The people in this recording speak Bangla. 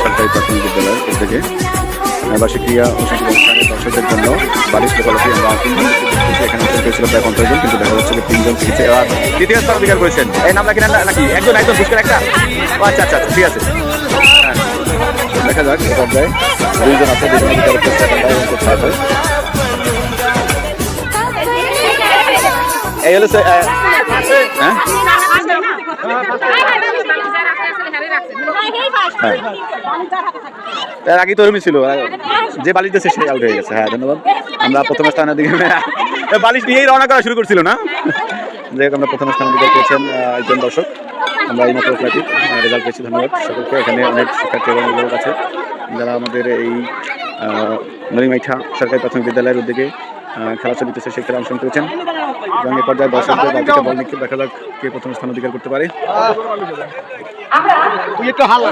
সরকারি প্রাথমিক বিদ্যালয়ের উদ্যোগে জন্য বালিশ লোকালতি আমরা এখানে জন কিন্তু দেখা যাচ্ছে তিনজন শিখছে এবার দ্বিতীয় স্থান অধিকার করেছেন এই নাম নাকি নাকি একজন একজন পুরস্কার একটা আচ্ছা আচ্ছা ঠিক আছে দেখা যাক পর্যায়ে দুইজন এই হলো হ্যাঁ। এর আগে তো ওরমই ছিল। যে বালিশ দিয়েছে সে আউট হয়ে গেছে। হ্যাঁ ধন্যবাদ। আমরা প্রথম স্থানের দিকে এ, বালিশ নিয়েই রওনা করা শুরু করছিল না? যাই হোক আমরা প্রথম স্থান অধিকার পেয়েছেন একজন দর্শক। আমরা এই মতো ফ্লাইটি রেজাল্ট পেয়েছি ধন্যবাদ। সকলকে এখানে অনেক শিক্ষার্থী এবং অভিভাবক আছে যারা আমাদের এই নরিমাইঠা সরকারি প্রাথমিক বিদ্যালয়ের উদ্যোগে খেলা চলিতেছে সেই খেলা অংশগ্রহণ করেছেন। এবং এ পর্যায়ে দর্শকদের বল নিক্ষেপ দেখা যাক কে প্রথম স্থান অধিকার করতে পারে। আমরা